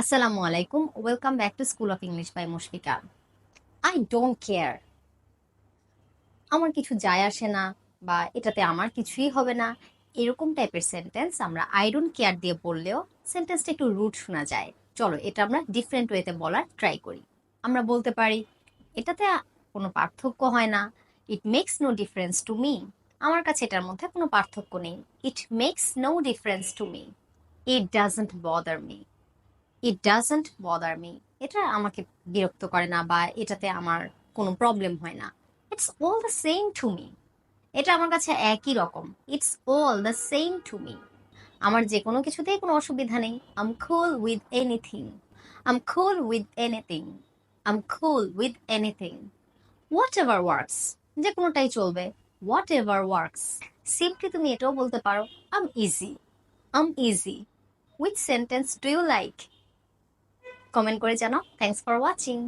আসসালামু আলাইকুম। Welcome back to school of English by Mushfika I don't care আমার কিছু যায় আসে না বা এটাতে আমার কিছুই হবে না। এরকম টাইপের সেন্টেন্স আমরা আই ডোন্ট কেয়ার দিয়ে বললেও সেন্টেন্সটা একটু রুট শোনা যায়। চলো, এটা আমরা ডিফারেন্ট ওয়েতে বলার ট্রাই করি। আমরা বলতে পারি, এটাতে কোনো পার্থক্য হয় না। It makes no difference to me আমার কাছে এটার মধ্যে কোনো পার্থক্য নেই। It makes no difference to me it doesn't bother me it doesn't bother me এটা আমাকে বিরক্ত করে না বা এটাতে আমার কোনো প্রবলেম হয় না। It's all the same to me এটা আমার কাছে একই রকম। It's all the same to me আমার যে কোনো কিছুতেই কোনো অসুবিধা নেই। আম খুল উইথ এনিথিং আম খুল with anything I'm cool with anything whatever works যে কোনোটাই চলবে। হোয়াট এভার ওয়ার্কস সিম্পলি তুমি এটাও বলতে পারো I'm easy I'm easy with sentence do you like comment করে জানাও। Thanks for watching